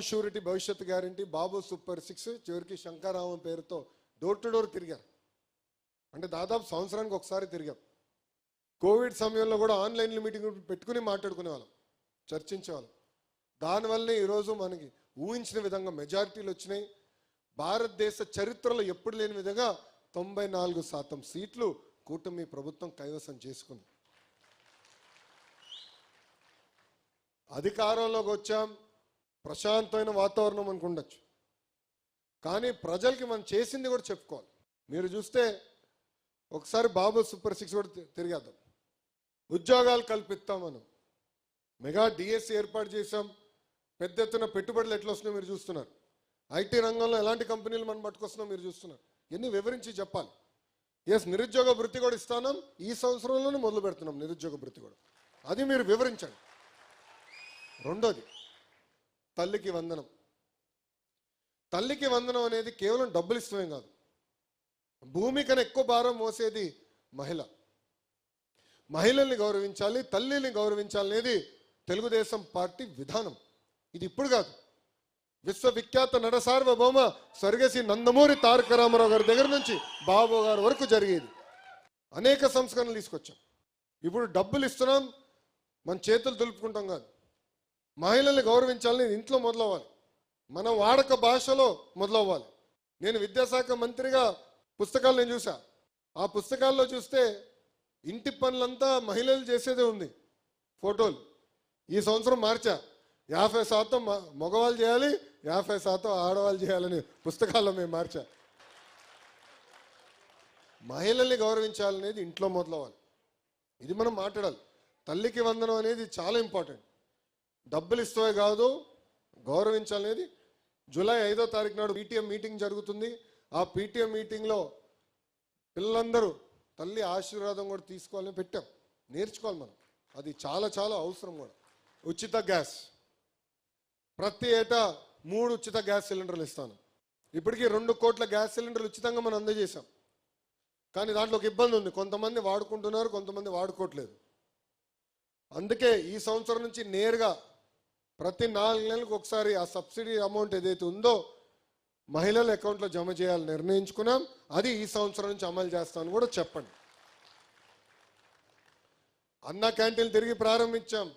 Surety భవిష్యత్ guarantee బాబు super six చివరికి శంకరామం పేరుతో డోర్ టు డోర్ తిరిగారు. అంటే దాదాపు సంవత్సరానికి ఒకసారి తిరిగాం. కోవిడ్ సమయంలో కూడా ఆన్లైన్ మీటింగ్ పెట్టుకుని మాట్లాడుకునే వాళ్ళం చర్చించేవాళ్ళం. దానివల్లనే ఈరోజు మనకి ఊహించిన విధంగా మెజారిటీలు వచ్చినాయి. భారతదేశ చరిత్రలో ఎప్పుడు లేని విధంగా తొంభై నాలుగు శాతం సీట్లు కూటమి ప్రభుత్వం కైవసం చేసుకుంది. అధికారంలోకి వచ్చాం. ప్రశాంతమైన వాతావరణం అనుకుండొచ్చు కానీ ప్రజలకి మనం చేసింది కూడా చెప్పుకోవాలి. మీరు చూస్తే ఒకసారి బాబు సూపర్ సిక్స్ కూడా తిరిగేద్దాం. ఉద్యోగాలు కల్పిస్తాం మనం. మెగా డిఎస్సి ఏర్పాటు చేసాం పెద్ద ఎత్తున పెట్టుబడులు ఎట్లా వస్తున్నాయో మీరు చూస్తున్నారు. ఐటీ రంగంలో ఎలాంటి కంపెనీలు మనం పట్టుకొస్తున్నాం మీరు చూస్తున్నారు. ఎన్ని వివరించి చెప్పాలి. ఎస్ నిరుద్యోగ వృత్తి కూడా ఇస్తాను. ఈ సంవత్సరంలోనే మొదలు పెడుతున్నాం నిరుద్యోగ వృత్తి కూడా. అది మీరు వివరించండి. రెండోది తల్లికి వందనం. తల్లికి వందనం అనేది కేవలం డబ్బులు ఇష్టమే కాదు. భూమి కన్నా ఎక్కువ భారం మోసేది మహిళ. మహిళల్ని గౌరవించాలి తల్లిని గౌరవించాలి అనేది తెలుగుదేశం పార్టీ విధానం. ఇది ఇప్పుడు కాదు. విశ్వవిఖ్యాత నట సార్వభౌమ నందమూరి తారక రామారావు గారి దగ్గర నుంచి బాబు గారి వరకు జరిగేది. అనేక సంస్కరణలు తీసుకొచ్చాం. ఇప్పుడు డబ్బులు ఇస్తున్నాం మన చేతులు దులుపుకుంటాం కాదు. మహిళల్ని గౌరవించాలని ఇంట్లో మొదలవ్వాలి. మన వాడక భాషలో మొదలవ్వాలి. నేను విద్యాశాఖ మంత్రిగా పుస్తకాలు నేను చూసా ఆ పుస్తకాల్లో చూస్తే ఇంటి పనులంతా మహిళలు చేసేదే ఉంది. ఫోటోలు. ఈ సంవత్సరం మార్చా. యాభై శాతం మ- మగవాళ్ళు చేయాలి యాభై శాతం ఆడవాళ్ళు చేయాలని పుస్తకాల్లో మేము మార్చా. మహిళల్ని గౌరవించాలనేది ఇంట్లో మొదలవ్వాలి. ఇది మనం మాట్లాడాలి. తల్లికి వందనం అనేది చాలా ఇంపార్టెంట్. డబ్బులు ఇస్తే కాదు గౌరవించాలనేది. జూలై ఐదో తారీఖు నాడు పీటీఎం మీటింగ్ జరుగుతుంది. ఆ పీటీఎం మీటింగ్లో పిల్లలందరూ తల్లి ఆశీర్వాదం కూడా తీసుకోవాలని పెట్టాం. నేర్చుకోవాలి మనం. అది చాలా చాలా అవసరం కూడా. ఉచిత గ్యాస్. ప్రతి ఏటా మూడు ఉచిత గ్యాస్ సిలిండర్లు ఇస్తాను. ఇప్పటికీ రెండు కోట్ల గ్యాస్ సిలిండర్లు ఉచితంగా మనం అందజేశాం. కానీ దాంట్లో ఒక ఇబ్బంది ఉంది. కొంతమంది వాడుకుంటున్నారు కొంతమంది వాడుకోవట్లేదు. అందుకే ఈ సంవత్సరం నుంచి నేరుగా ప్రతి నాలుగు నెలలకు ఒకసారి ఆ సబ్సిడీ అమౌంట్ ఏదైతే ఉందో మహిళల అకౌంట్లో జమ చేయాలని నిర్ణయించుకున్నాం. అది ఈ సంవత్సరం నుంచి అమలు చేస్తామని కూడా చెప్పండి. అన్న క్యాంటీన్ తిరిగి ప్రారంభించాం.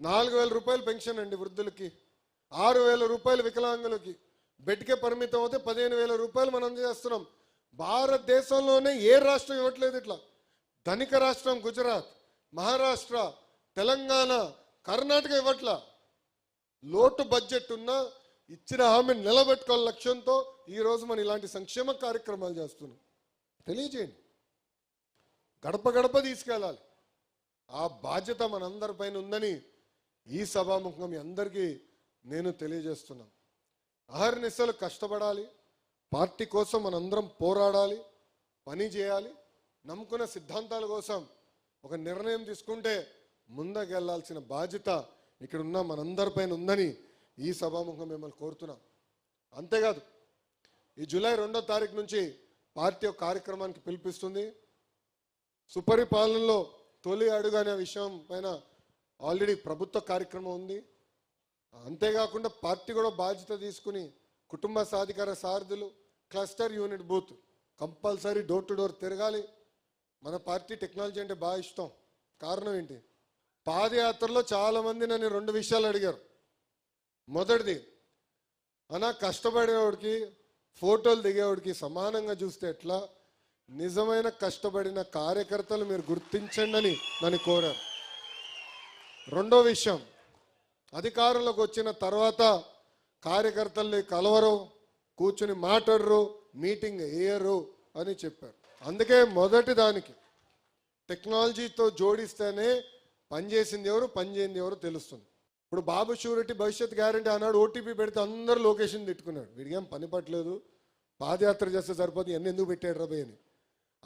నాలుగు వేల రూపాయలు పెన్షన్ అండి వృద్ధులకి. ఆరు వేల రూపాయలు వికలాంగులకి. బెడ్కే పరిమితం అవుతే పదిహేను వేల రూపాయలు మనం అందజేస్తున్నాం భారతదేశంలోనే ఏ రాష్ట్రం ఇవ్వట్లేదు ఇట్లా. ధనిక రాష్ట్రం గుజరాత్ మహారాష్ట్ర తెలంగాణ కర్ణాటక ఇవ్వట్లా. లోటు బడ్జెట్ ఉన్నా ఇచ్చిన హామీ నిలబెట్టుకోవాలి లక్ష్యంతో ఈరోజు మనం ఇలాంటి సంక్షేమ కార్యక్రమాలు చేస్తున్నాం. తెలియజేయండి. గడప గడప తీసుకెళ్ళాలి. ఆ బాధ్యత మనందరిపైన ఉందని ఈ సభాముఖం మీ అందరికీ నేను తెలియజేస్తున్నాను అహర్నిశలు కష్టపడాలి. పార్టీ కోసం మనందరం పోరాడాలి. పని చేయాలి. నమ్ముకున్న సిద్ధాంతాల కోసం ఒక నిర్ణయం తీసుకుంటే ముందకెళ్ళాల్సిన బాధ్యత ఇక్కడ ఉన్న మనందరిపైన ఉందని ఈ సభాముఖం మిమ్మల్ని కోరుతున్నాం. అంతేకాదు ఈ జూలై రెండో తారీఖు నుంచి పార్టీ ఒక కార్యక్రమానికి పిలిపిస్తుంది. సుపరిపాలనలో తొలి అడుగు అనే విషయం పైన ఆల్రెడీ ప్రభుత్వ కార్యక్రమం ఉంది. అంతేకాకుండా పార్టీ కూడా బాధ్యత తీసుకుని కుటుంబ సాధికార సారథులు cluster unit booth compulsory door to door తిరగాలి. మన పార్టీ టెక్నాలజీ అంటే బాగా ఇష్టం. కారణం ఏంటి? పాదయాత్రలో చాలామంది నన్ను రెండు విషయాలు అడిగారు. మొదటిది అనా కష్టపడేవాడికి ఫోటోలు దిగేవాడికి సమానంగా చూస్తే ఎట్లా? నిజమైన కష్టపడిన కార్యకర్తలు మీరు గుర్తించండి అని నన్ను కోరారు. రెండో విషయం అధికారంలోకి వచ్చిన తర్వాత కార్యకర్తల్ని కలవరు కూర్చుని మాట్లాడరు మీటింగ్ వేయరు అని చెప్పారు. అందుకే మొదటి దానికి టెక్నాలజీతో జోడిస్తేనే పనిచేసింది ఎవరు పనిచేయింది ఎవరు తెలుస్తుంది. ఇప్పుడు బాబు షూరిటీ భవిష్యత్ గ్యారంటీ అన్నాడు ఓటీపీ పెడితే అందరూ లొకేషన్ తిట్టుకున్నాడు. వీడికేం పని పట్టలేదు పాదయాత్ర చేస్తే సరిపోతుంది ఎన్ని ఎందుకు పెట్టాడు రబై అని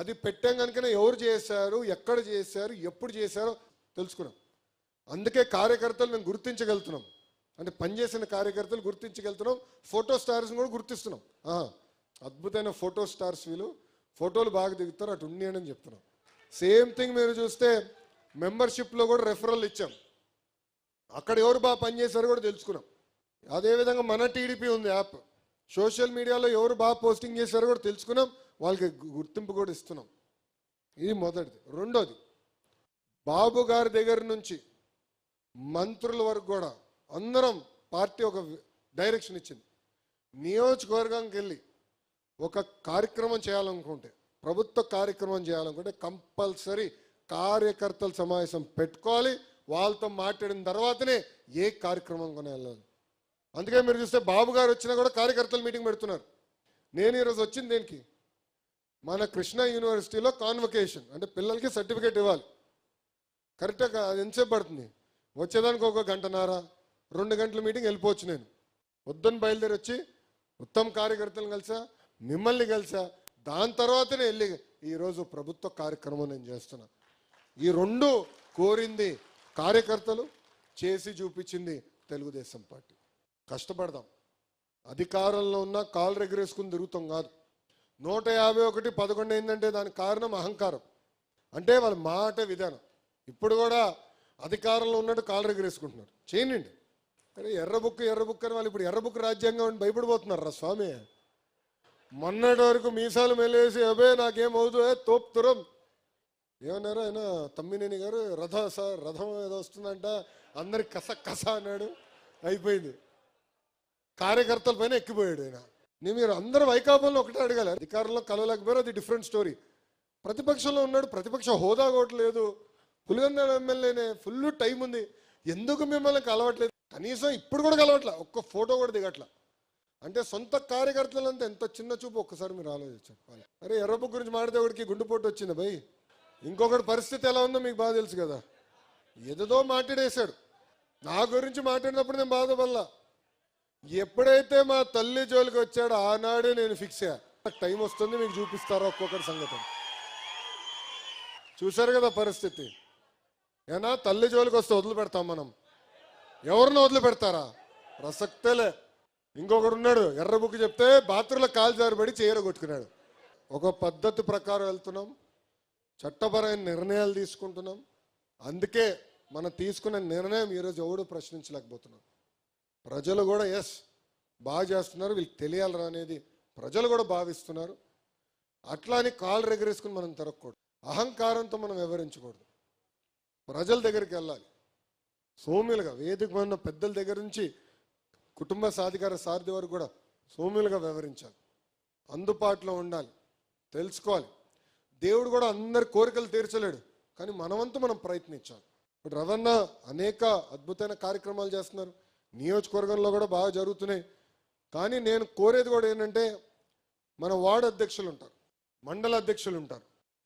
అది పెట్టాం కనుకనే ఎవరు చేశారు ఎక్కడ చేశారు ఎప్పుడు చేశారో తెలుసుకున్నాం. అందుకే కార్యకర్తలు మేము గుర్తించగలుగుతున్నాం. అంటే పనిచేసిన కార్యకర్తలు గుర్తించగలుగుతున్నాం ఫోటో స్టార్స్ని కూడా గుర్తిస్తున్నాం. అద్భుతమైన ఫోటో స్టార్స్ వీళ్ళు. ఫోటోలు బాగా దిగుతారు అటు ఉండి అని చెప్తున్నాం. సేమ్ థింగ్ మీరు చూస్తే మెంబర్షిప్లో కూడా రెఫరల్ ఇచ్చాం. అక్కడ ఎవరు బాగా పనిచేశారో కూడా తెలుసుకున్నాం. అదేవిధంగా మన టీడీపీ ఉంది యాప్. సోషల్ మీడియాలో ఎవరు బాగా పోస్టింగ్ చేశారో కూడా తెలుసుకున్నాం. వాళ్ళకి గుర్తింపు కూడా ఇస్తున్నాం. ఇది మొదటిది. రెండోది బాబు గారి దగ్గర నుంచి మంత్రుల వరకు కూడా అందరం పార్టీ ఒక డైరెక్షన్ ఇచ్చింది. నియోజకవర్గానికి వెళ్ళి ఒక కార్యక్రమం చేయాలనుకుంటే ప్రభుత్వ కార్యక్రమం చేయాలనుకుంటే కంపల్సరీ కార్యకర్తల సమావేశం పెట్టుకోవాలి. వాళ్ళతో మాట్లాడిన తర్వాతనే ఏ కార్యక్రమం కొనే వెళ్ళాలి అందుకే మీరు చూస్తే బాబు గారు వచ్చినా కూడా కార్యకర్తలు మీటింగ్ పెడుతున్నారు. నేను ఈరోజు వచ్చింది దేనికి? మన కృష్ణ యూనివర్సిటీలో కాన్వకేషన్ అంటే పిల్లలకి సర్టిఫికేట్ ఇవ్వాలి. కరెక్ట్గా అది ఎంతసేపు పడుతుంది? వచ్చేదానికి ఒక గంటన్నర రెండు గంటల మీటింగ్ వెళ్ళిపోవచ్చు నేను. వద్దని బయలుదేరి వచ్చి ఉత్తమ కార్యకర్తలను కలిసా మిమ్మల్ని కలిసా దాని తర్వాతనే వెళ్ళి ఈరోజు ప్రభుత్వ కార్యక్రమం నేను చేస్తున్నాను ఈ రెండు కోరింది కార్యకర్తలు చేసి చూపించింది తెలుగుదేశం పార్టీ. కష్టపడదాం. అధికారంలో ఉన్న కాలు రెగరేసుకుని తిరుగుతాం కాదు. నూట యాభై ఒకటి పదకొండు అయిందంటే దానికి కారణం అహంకారం. అంటే వాళ్ళ మాట విధానం. ఇప్పుడు కూడా అధికారంలో ఉన్నట్టు కాలు రెగరేసుకుంటున్నారు. చేయండి. అరే ఎర్రబుక్ ఎర్రబుక్ అని వాళ్ళు ఇప్పుడు ఎర్రబుక్ రాజ్యాంగం అని భయపడిపోతున్నారు రా స్వామి? మొన్నటి వరకు మీసాలు మెలేసి అబే నాకేమవుదు తోపుతురం ఏమన్నారు ఆయన? తమ్మినేని గారు రథ సార్ రథం ఏదో వస్తుందంట అందరికి కస కస అన్నాడు. అయిపోయింది. కార్యకర్తల పైన ఎక్కిపోయాడు ఆయన. నేను మీరు అందరూ వైకాపంలో ఒకటే అడగాలి. అధికారంలో కలవలేకపోయారు అది డిఫరెంట్ స్టోరీ ప్రతిపక్షంలో ఉన్నాడు ప్రతిపక్ష హోదా కూడా లేదు. ఎమ్మెల్యేనే ఫుల్ టైం ఉంది. ఎందుకు మిమ్మల్ని కలవట్లేదు? కనీసం ఇప్పుడు కూడా కలవట్లే? ఒక్క ఫోటో కూడా దిగట్ల? అంటే సొంత కార్యకర్తలంతా ఎంత చిన్న చూపు? ఒక్కసారి మీరు ఆలోచించాలి అరే ఎర్రబు గురించి మాడితే ఒకటికి గుండెపోటు వచ్చింది భయ్ ఇంకొకటి పరిస్థితి ఎలా ఉందో మీకు బాగా తెలుసు కదా. ఏదో మాట్లాడేశాడు. నా గురించి మాట్లాడినప్పుడు నేను బాధపడలా. ఎప్పుడైతే మా తల్లి జోలికి వచ్చాడో ఆనాడే నేను ఫిక్స్ అయ్యా. నాకు టైం వస్తుంది మీకు చూపిస్తారో ఒక్కొక్కటి సంగతి. చూశారు కదా పరిస్థితి. ఏనా తల్లి జోలికి వస్తే వదిలిపెడతాం మనం. ఎవరిని వదిలిపెడతారా? ప్రసక్తేలే. ఇంకొకడు ఉన్నాడు ఎర్ర బుక్ చెప్తే బాత్రూంలో కాలు జారిబడి చీర కొట్టుకున్నాడు. ఒక పద్ధతి ప్రకారం వెళ్తున్నాం. చట్టపరమైన నిర్ణయాలు తీసుకుంటున్నాం. అందుకే మనం తీసుకున్న నిర్ణయం ఈరోజు ఎవడు ప్రశ్నించలేకపోతున్నాం ప్రజలు కూడా ఎస్ బాగా చేస్తున్నారు వీళ్ళకి తెలియాలరా అనేది ప్రజలు కూడా భావిస్తున్నారు. అట్లా అని కాలు రెగరేసుకుని మనం తిరగకూడదు. అహంకారంతో మనం వివరించకూడదు ప్రజల దగ్గరికి వెళ్ళాలి. సోమ్యులుగా వేదిక ఉన్న పెద్దల దగ్గర నుంచి కుటుంబ సాధికార సారథి వరకు కూడా సోమ్యులుగా వివరించాలి అందుబాటులో ఉండాలి. తెలుసుకోవాలి. దేవుడు కూడా అందరి కోరికలు తీర్చలేడు. కానీ మనమంతా మనం ప్రయత్నించాలి. ఇప్పుడు రవన్న అనేక అద్భుతమైన కార్యక్రమాలు చేస్తున్నారు. నియోజకవర్గంలో కూడా బాగా జరుగుతున్నాయి. కానీ నేను కోరేది కూడా ఏంటంటే మన వార్డు అధ్యక్షులు ఉంటారు మండల అధ్యక్షులు ఉంటారు.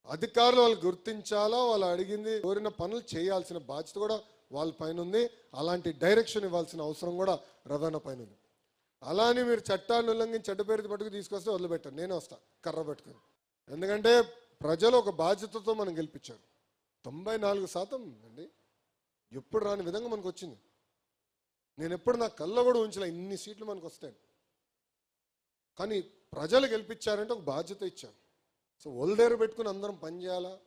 అధికారులు వాళ్ళు గుర్తించాలా వాళ్ళు అడిగింది కోరిన పనులు చేయాల్సిన బాధ్యత కూడా వాళ్ళ పైన ఉంది. అలాంటి డైరెక్షన్ ఇవ్వాల్సిన అవసరం కూడా రవాణా పైన ఉంది. అలా అని మీరు చట్టాన్ని ఉల్లంఘించి చెడ్డ పేరు పట్టుకు తీసుకొస్తే వదిలిపెట్టాను నేనే వస్తాను కర్ర పెట్టుకుని. ఎందుకంటే ప్రజలు ఒక బాధ్యతతో మనం గెలిపించారు. తొంభై నాలుగు శాతం అండి. ఎప్పుడు రాని విధంగా మనకు వచ్చింది. నేను ఎప్పుడు నా కళ్ళ కూడా ఉంచలే ఇన్ని సీట్లు మనకు వస్తాయి కానీ ప్రజలు గెలిపించారంటే ఒక బాధ్యత ఇచ్చారు. సో ఒల్దేరు పెట్టుకుని అందరం పనిచేయాలా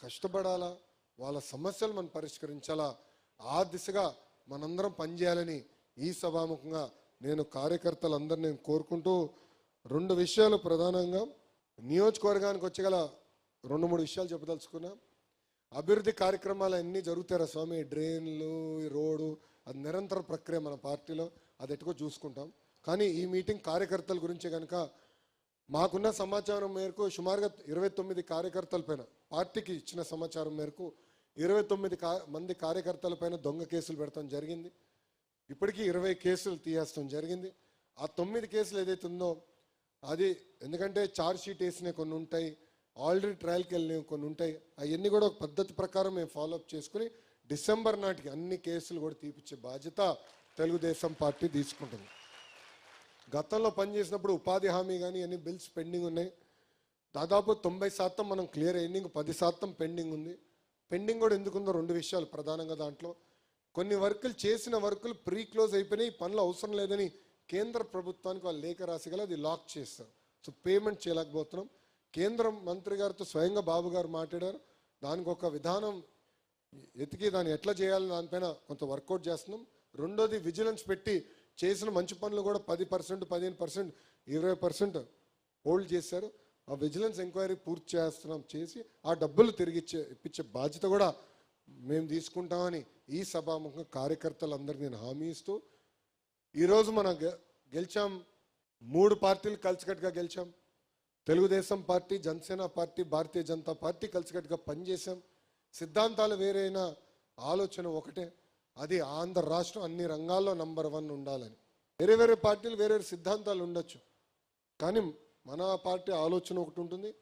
కష్టపడాలా? వాళ్ళ సమస్యలు మనం పరిష్కరించాలా? ఆ దిశగా మనందరం పనిచేయాలని ఈ సభాముఖంగా నేను కార్యకర్తలందరినీ నేను కోరుకుంటూ రెండు విషయాలు ప్రధానంగా. నియోజకవర్గానికి వచ్చగల రెండు మూడు విషయాలు చెప్పదలుచుకున్నాం. అభివృద్ధి కార్యక్రమాలు అన్నీ జరుగుతారా స్వామి? డ్రైన్లు రోడ్డు అది నిరంతర ప్రక్రియ మన పార్టీలో అది ఎటుకో చూసుకుంటాం. కానీ ఈ మీటింగ్ కార్యకర్తల గురించి కనుక మాకున్న సమాచారం మేరకు సుమారుగా ఇరవై తొమ్మిది కార్యకర్తల పైన పార్టీకి ఇచ్చిన సమాచారం మేరకు ఇరవై తొమ్మిది మంది కార్యకర్తల పైన దొంగ కేసులు పెడతాం జరిగింది. ఇప్పటికీ ఇరవై కేసులు తీయేస్తాం జరిగింది. ఆ తొమ్మిది కేసులు ఏదైతే ఉందో అది ఎందుకంటే ఛార్జ్ షీట్ వేసినవి కొన్ని ఉంటాయి. ఆల్రెడీ ట్రయల్కి వెళ్ళినవి కొన్ని ఉంటాయి. అవన్నీ కూడా ఒక పద్ధతి ప్రకారం మేము ఫాలోఅప్ చేసుకుని డిసెంబర్ నాటికి అన్ని కేసులు కూడా తీపిచ్చే బాధ్యత తెలుగుదేశం పార్టీ తీసుకుంటుంది. గతంలో పనిచేసినప్పుడు ఉపాధి హామీ కానీ అన్ని బిల్స్ పెండింగ్ ఉన్నాయి. దాదాపు తొంభై శాతం మనం క్లియర్ అయింది ఇంక పది శాతం పెండింగ్ ఉంది. పెండింగ్ కూడా ఎందుకుందో రెండు విషయాలు ప్రధానంగా దాంట్లో. కొన్ని వర్కులు చేసిన వర్కులు ప్రీ క్లోజ్ అయిపోయినాయి. ఈ పనులు అవసరం లేదని కేంద్ర ప్రభుత్వానికి వాళ్ళు లేఖ రాసి గల అది లాక్ చేస్తారు. సో పేమెంట్ చేయలేకపోతున్నాం. కేంద్ర మంత్రి గారితో స్వయంగా బాబు గారు మాట్లాడారు. దానికి ఒక విధానం ఎతికి దాన్ని ఎట్లా చేయాలి దానిపైన కొంత వర్కౌట్ చేస్తున్నాం. రెండోది విజిలెన్స్ పెట్టి చేసిన మంచి పనులు కూడా పది పర్సెంట్ పదిహేను పర్సెంట్ ఇరవై పర్సెంట్ హోల్డ్ చేశారు. ఆ విజిలెన్స్ ఎంక్వైరీ పూర్తి చేస్తున్నాం చేసి ఆ డబ్బులు తిరిగి ఇచ్చే ఇప్పించే బాధ్యత కూడా మేము తీసుకుంటామని ఈ సభాముఖ కార్యకర్తలందరికీ నేను హామీ ఇస్తూ ఈరోజు మనం గెలిచాం. మూడు పార్టీలు కలిసికట్టుగా గెలిచాం. Telugu Desam party Janasena party Bharatiya Janata party కలిసికట్టుగా పనిచేశాం. సిద్ధాంతాలు వేరైనా ఆలోచన ఒకటే అది ఆంధ్ర రాష్ట్రం అన్ని రంగాల్లో నంబర్ వన్ ఉండాలని. వేరే వేరే పార్టీలు వేరే వేరే సిద్ధాంతాలు ఉండొచ్చు. కానీ మన పార్టీ ఆలోచన ఒకటి ఉంటుంది.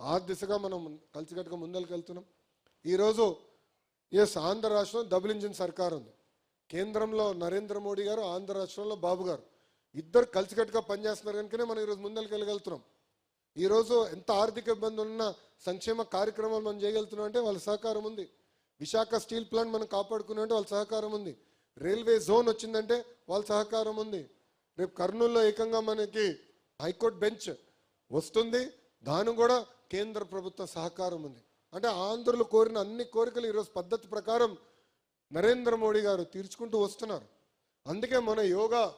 ఆ దిశగా మనం కలిసికట్టుగా ముందరికి వెళ్తున్నాం. ఈరోజు ఎస్ ఆంధ్ర రాష్ట్రం డబుల్ ఇంజిన్ సర్కార్ ఉంది. కేంద్రంలో నరేంద్ర మోడీ గారు ఆంధ్ర రాష్ట్రంలో బాబు గారు. ఇద్దరు కలిసికట్టుగా పనిచేస్తున్నారు కనుకనే మనం ఈరోజు ముందరికి వెళ్ళగలుగుతున్నాం. ఈరోజు ఎంత ఆర్థిక ఇబ్బందులు ఉన్నా సంక్షేమ కార్యక్రమాలు మనం చేయగలుగుతున్నాం అంటే వాళ్ళ సహకారం ఉంది. విశాఖ స్టీల్ ప్లాంట్ మనం కాపాడుకున్నామంటే వాళ్ళ సహకారం ఉంది. రైల్వే జోన్ వచ్చిందంటే వాళ్ళ సహకారం ఉంది. రేపు కర్నూలులో ఏకంగా మనకి హైకోర్టు బెంచ్ వస్తుంది. దాని కూడా కేంద్ర ప్రభుత్వ సహకారం ఉంది. అంటే ఆంధ్రులు కోరిన అన్ని కోరికలు ఈరోజు పద్ధతి ప్రకారం నరేంద్ర మోడీ గారు తీర్చుకుంటూ వస్తున్నారు. అందుకే మన యోగా